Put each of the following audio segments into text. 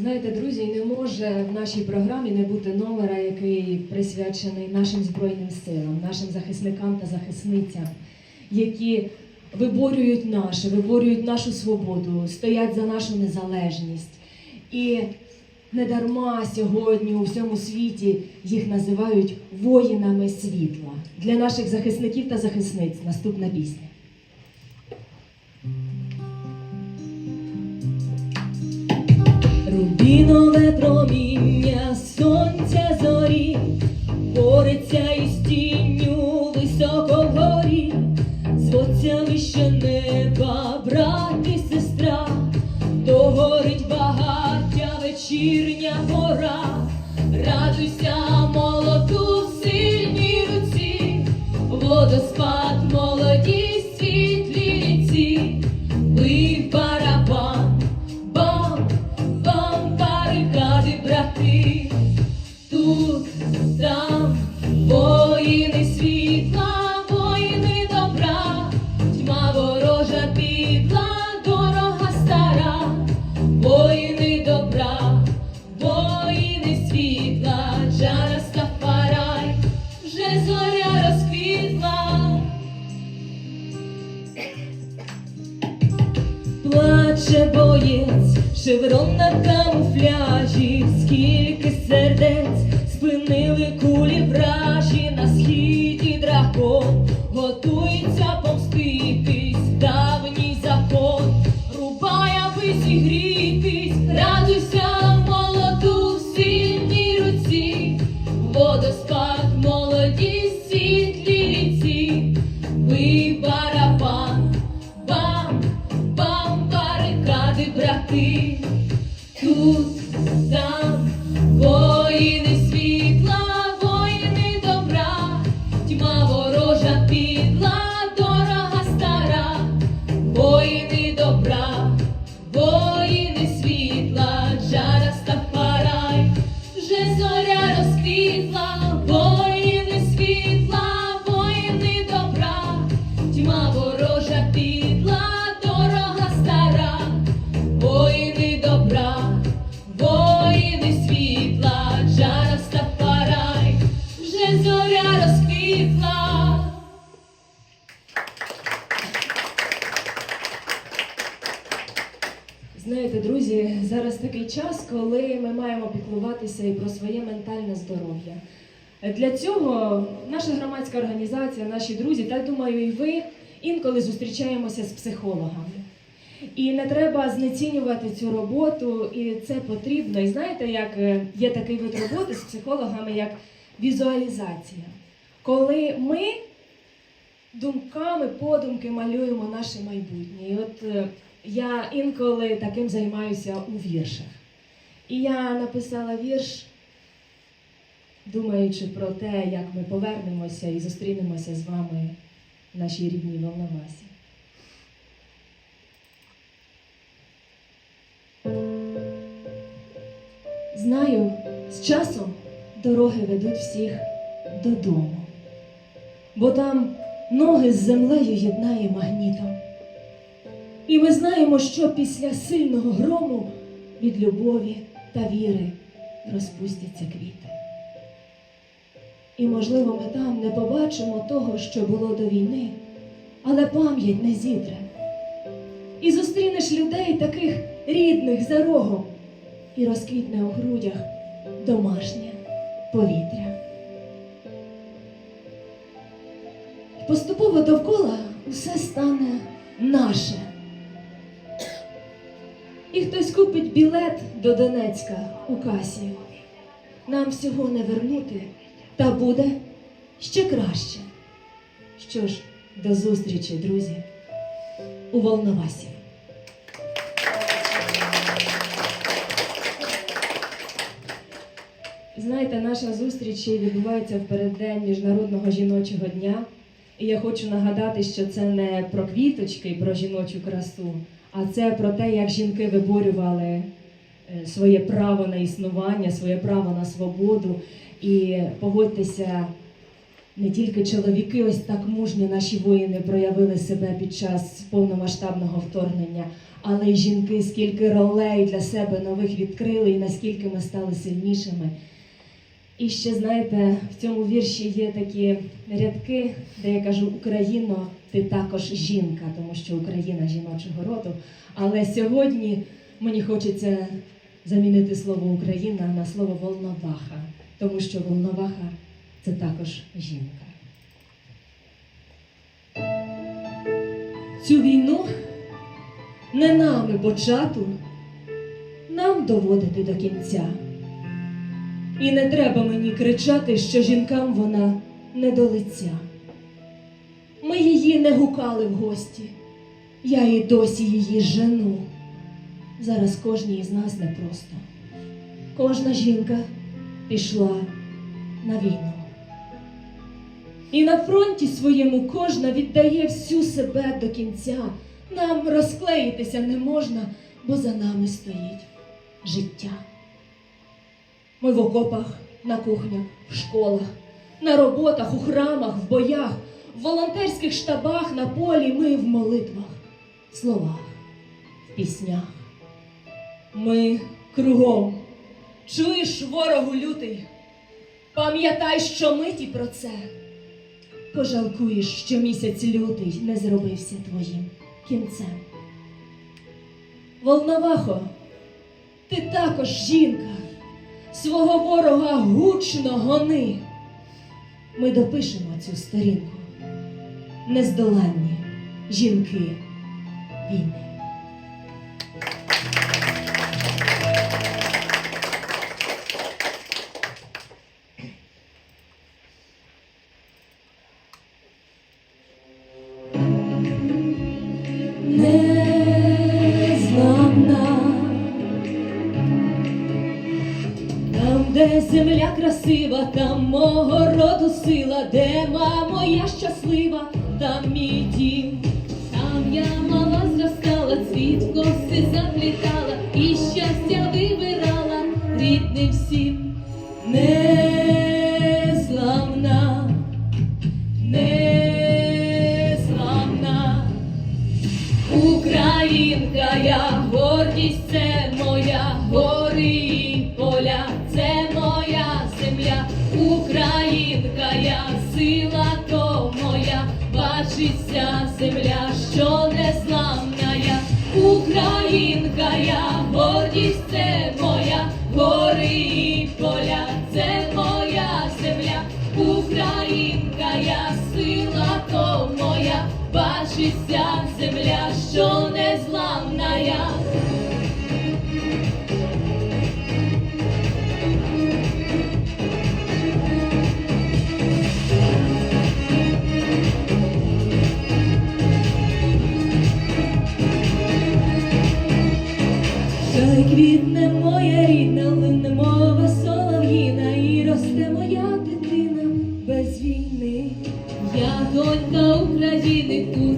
Знаєте, друзі, не може в нашій програмі не бути номера, який присвячений нашим збройним силам, нашим захисникам та захисницям, які виборюють наше, виборюють нашу свободу, стоять за нашу незалежність. І не дарма сьогодні у всьому світі їх називають воїнами світла. Для наших захисників та захисниць наступна пісня. Рубінове проміння сонця зорі бореться із тінню високо вгорі, звуться ще неба, шеврон на камуфляжі, скільки сердець спинили кулі вражі. На східі дракон, готується помститись, давній закон, рубай, аби зігрітись, радуйся, молоду в сильній руці, водоспад молоді світлі ріці, бий барабан, бам, mundo. Піклуватися і про своє ментальне здоров'я. Для цього наша громадська організація, наші друзі, та думаю, і ви інколи зустрічаємося з психологами. І не треба знецінювати цю роботу, і це потрібно. І знаєте, як е, є такий вид роботи з психологами, як візуалізація. Коли ми думками, подумки малюємо наше майбутнє. І от е, я інколи таким займаюся у віршах. І я написала вірш, думаючи про те, як ми повернемося і зустрінемося з вами в нашій рідній Волновасі. Знаю, з часом дороги ведуть всіх додому, бо там ноги з землею єднає магнітом. І ми знаємо, що після сильного грому від любові та віри розпустяться квіти. І, можливо, ми там не побачимо того, що було до війни, але пам'ять не зітре. І зустрінеш людей таких рідних за рогом, і розквітне у грудях домашнє повітря. Поступово довкола усе стане наше. Хтось купить білет до Донецька у касі. Нам всього не вернути, та буде ще краще. Що ж, до зустрічі, друзі, у Волновасі. Знаєте, наша зустріч відбувається в переддень Міжнародного жіночого дня. І я хочу нагадати, що це не про квіточки про жіночу красу, а це про те, як жінки виборювали е, своє право на існування, своє право на свободу. І погодьтеся, не тільки чоловіки, ось так мужньо наші воїни проявили себе під час повномасштабного вторгнення, але й жінки, скільки ролей для себе нових відкрили, і наскільки ми стали сильнішими. І ще знаєте, в цьому вірші є такі рядки, де я кажу Україно, ти також жінка, тому що Україна жіночого роду. Але сьогодні мені хочеться замінити слово Україна на слово Волноваха, тому що Волноваха це також жінка. Цю війну не нами почату, нам доводити до кінця. І не треба мені кричати, що жінкам вона не до лиця. Ми її не гукали в гості, я і досі її жену. Зараз кожній із нас непросто. Кожна жінка пішла на війну. І на фронті своєму кожна віддає всю себе до кінця. Нам розклеїтися не можна, бо за нами стоїть життя. Ми в окопах, на кухнях, в школах, на роботах, у храмах, в боях, в волонтерських штабах, на полі ми в молитвах, в словах, в піснях. Ми кругом. Чуєш, ворогу лютий? Пам'ятай, що миті про це. Пожалкуєш, що місяць лютий не зробився твоїм кінцем. Волновахо, ти також жінка свого ворога гучно гони. Ми допишемо цю сторінку. Нездоланні жінки війни. Де земля красива, там мого роду сила, де мамо я щаслива, там мій дім. Там я мала зростала, цвіт коси заплітала і щастя вибирала рідним всім. Незламна, Українка, я сила то моя, бачиться земля, що незламна я, Українка, я Хай квітне моя рідна, лине мова солов'їна, і росте моя дитина без війни. Я донька України, тут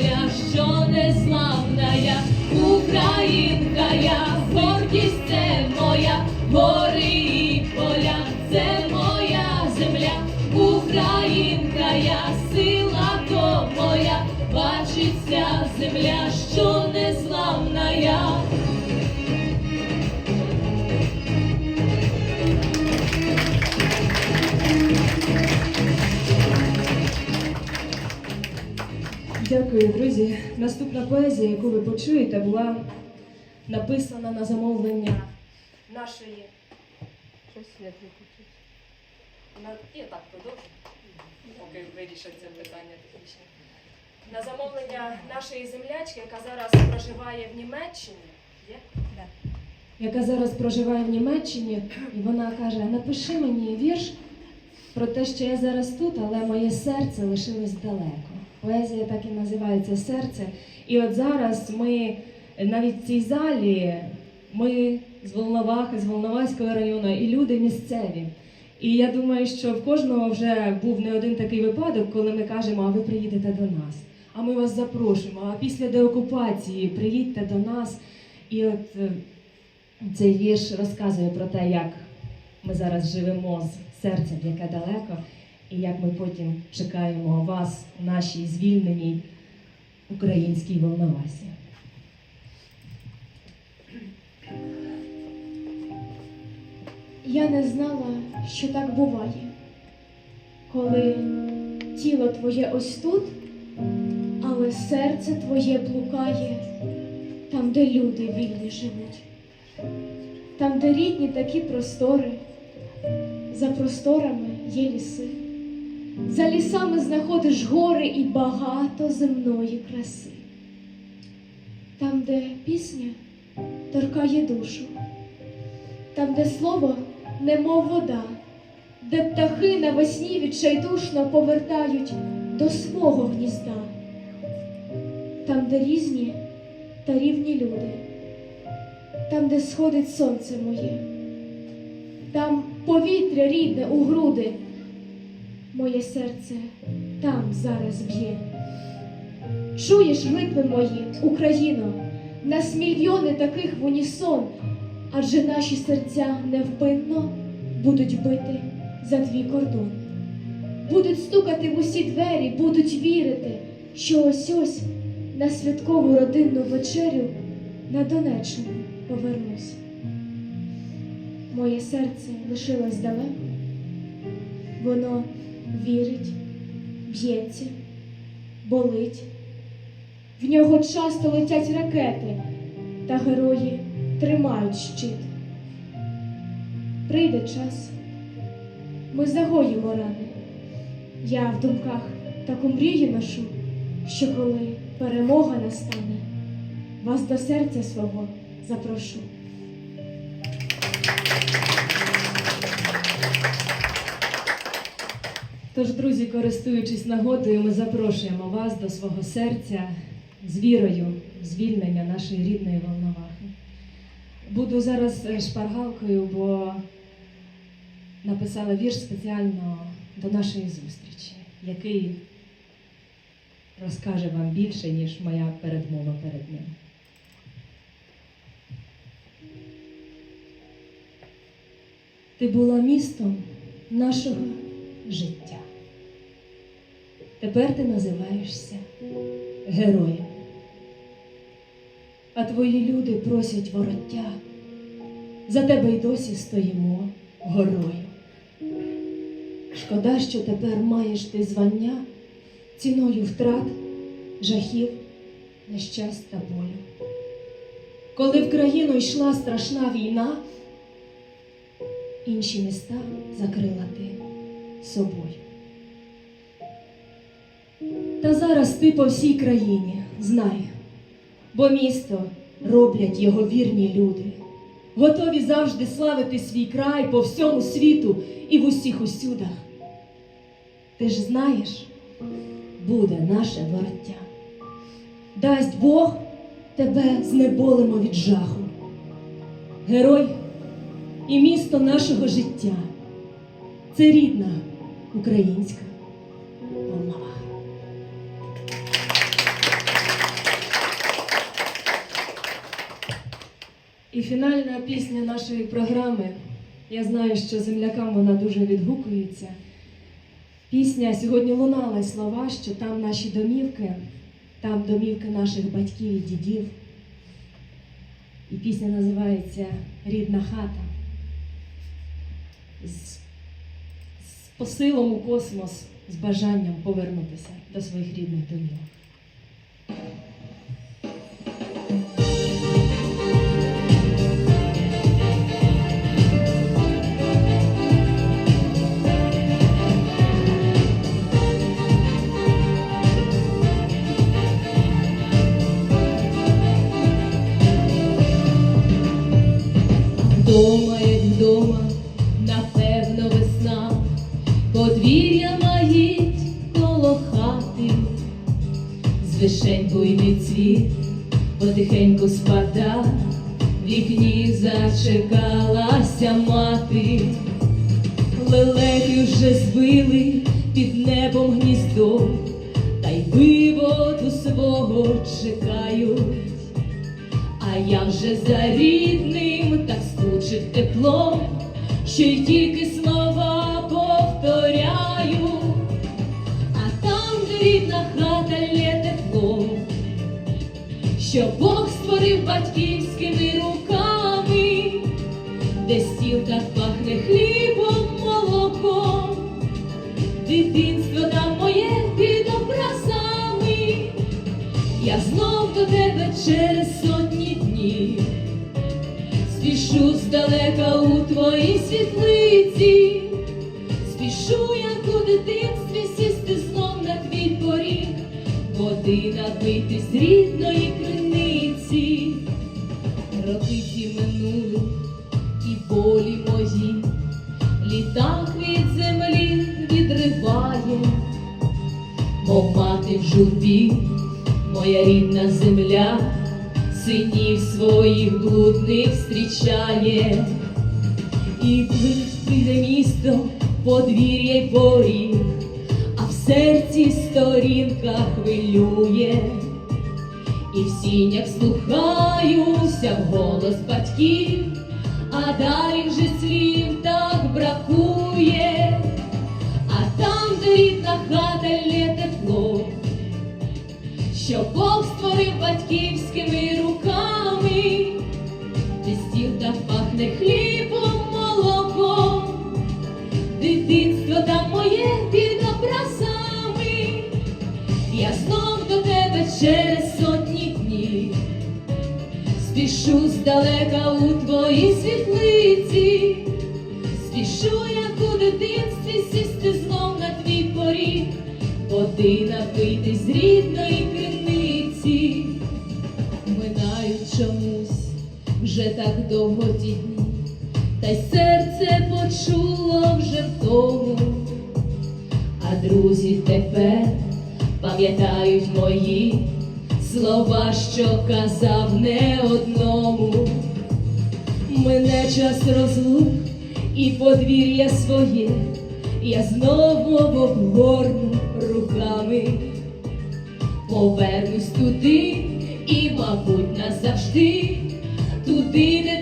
земля, що незламна я, Українка, я гордість це моя, гори і поля, це моя земля, Українка, я сила то моя, бачиться земля, що Дякую, друзі. Наступна поезія, яку ви почуєте, була написана на замовлення нашої. Щось виключить. На... Я так продовжу, поки вирішать це питання технічне. На замовлення нашої землячки, яка зараз проживає в Німеччині. Є? Да. Яка зараз проживає в Німеччині, і вона каже: напиши мені вірш про те, що я зараз тут, але моє серце лишилось далеко. Поезія так і називається серце. І от зараз ми навіть в цій залі, ми з Волновахи, з Волноваського району, і люди місцеві. І я думаю, що в кожного вже був не один такий випадок, коли ми кажемо, а ви приїдете до нас. А ми вас запрошуємо. А після деокупації приїдьте до нас. І от е, цей вірш розказує про те, як ми зараз живемо з серцем, яке далеко, і як ми потім чекаємо вас нашій звільненій українській Волновасі. Я не знала, що так буває, коли тіло твоє ось тут, але серце твоє блукає там, де люди вільні живуть, там, де рідні такі простори, за просторами є ліси, за лісами знаходиш гори і багато земної краси, там, де пісня торкає душу. Там, де слово немов вода, де птахи навесні відчайдушно повертають до свого гнізда, там, де різні та рівні люди, там, де сходить сонце моє, там повітря рідне у груди, моє серце там зараз б'є. Чуєш глитви мої, Україно, нас мільйони таких в унісон, адже наші серця невпинно будуть бити за твій кордон, будуть стукати в усі двері, будуть вірити, що ось ось на святкову родинну вечерю на Донеччину повернусь. Моє серце лишилось далеко, воно вірить, б'ється, болить. В нього часто летять ракети, та герої тримають щит. Прийде час, ми загоїмо рани. Я в думках таку мрію ношу, що коли перемога настане, вас до серця свого запрошу. Тож, друзі, користуючись нагодою, ми запрошуємо вас до свого серця з вірою в звільнення нашої рідної Волновахи. Буду зараз е, шпаргалкою, бо написала вірш спеціально до нашої зустрічі, який розкаже вам більше, ніж моя передмова перед ним. Ти була містом нашого життя. Тепер ти називаєшся героєм. А твої люди просять вороття. За тебе й досі стоїмо горою. Шкода, що тепер маєш ти звання ціною втрат, жахів, нещастя болю. Коли в країну йшла страшна війна, інші міста закрила ти собою. Та зараз ти по всій країні знай, бо місто роблять його вірні люди, готові завжди славити свій край по всьому світу і в усіх усюдах. Ти ж знаєш, буде наше вороття. Дасть Бог тебе знеболимо від жаху. Герой і місто нашого життя. Це рідна українська Волноваха. І фінальна пісня нашої програми. Я знаю, що землякам вона дуже відгукується. Пісня сьогодні лунала й слова, що там наші домівки, там домівки наших батьків і дідів. І пісня називається Рідна хата. Посилом у космос, з бажанням повернутися до своїх рідних домівок. Потихеньку спада, в вікні зачекалася мати, лелеки вже збили під небом гніздо, та й виводу свого чекають. А я вже за рідним так скучив теплом, що й тільки слова що Бог створив батьківськими руками, де стіл так пахне хлібом, молоком, дитинство там моє під образами. Я знов до тебе через сотні днів, спішу здалека у твоїй світлиці, спішу, як у дитинстві води напити з рідної криниці, роки ті минули і болі мої, літак від землі відриває, мов мати в журбі моя рідна земля, синів своїх блудних зустрічає, і близь прийде місто, подвір'я й поріг, серці сторінка хвилює, і в сінях слухаюся в голос батьків, а далі вже слів так бракує, а там, де рідна хата лє тепло що Бог створив батьківськими руками, де стіл так пахне хлібом, молоком, дитинство там моє спішу здалека у твоїй світлиці, спішу, як у дитинстві сісти знов на твій поріг. Води напити з рідної криниці, минають чомусь вже так довго ті дні, та й серце почуло вже втому, а друзі тепер пам'ятають мої слова, що казав не одному. Мене час розлук і подвір'я своє, я знову обгорну руками, повернусь туди і, мабуть, назавжди, туди, де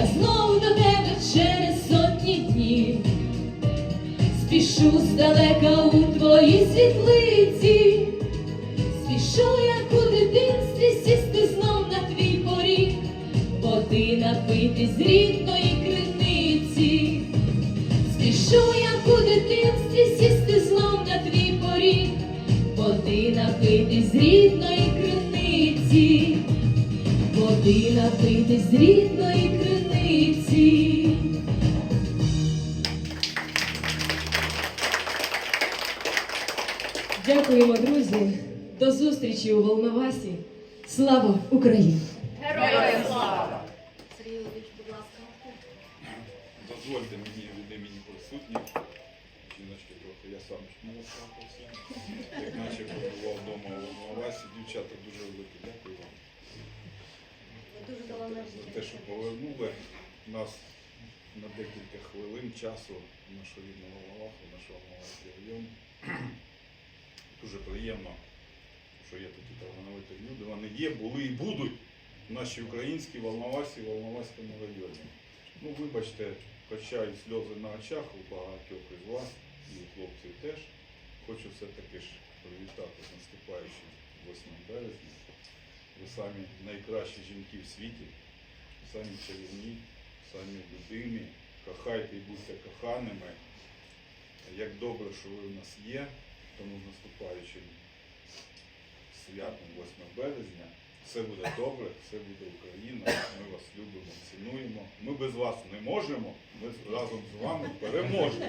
я знов до тебе через сотні днів, спішу здалека у твоїй світлиці. Спішу, як у дитинстві сісти знов на твій поріг, води напити з рідної криниці. Спішу, як у дитинстві сісти знов на твій поріг, води напити з рідної криниці, води напити з рідної криниці. Дякуємо, друзі. До зустрічі у Волновасі. Слава Україні! Героям слава! Сергій Сергійович, будь ласка. Дозвольте мені від імені присутніх. Жіночки трохи я сам трапився. Як наче побував вдома у Волновасі. Дівчата дуже велике. Дякую вам. Дуже За те, що повернули нас на декілька хвилин часу в нашу рідну Волноваху, в наш Волноваський район. Дуже приємно, що є такі талановиті люди. Вони є, були і будуть в нашій українській Волновасі, Волноваському районі. Ну, вибачте, хоча і сльози на очах у багатьох із вас, і у хлопців теж. Хочу все-таки ж привітати з наступаючим 8 березня. Ви самі найкращі жінки в світі. самі чарівні, самі любимі. Кохайте і будьте коханими. Як добре, що ви в нас є, тому з наступаючим святом 8 березня. Все буде добре, все буде Україна. Ми вас любимо, цінуємо. Ми без вас не можемо. Ми разом з вами переможемо.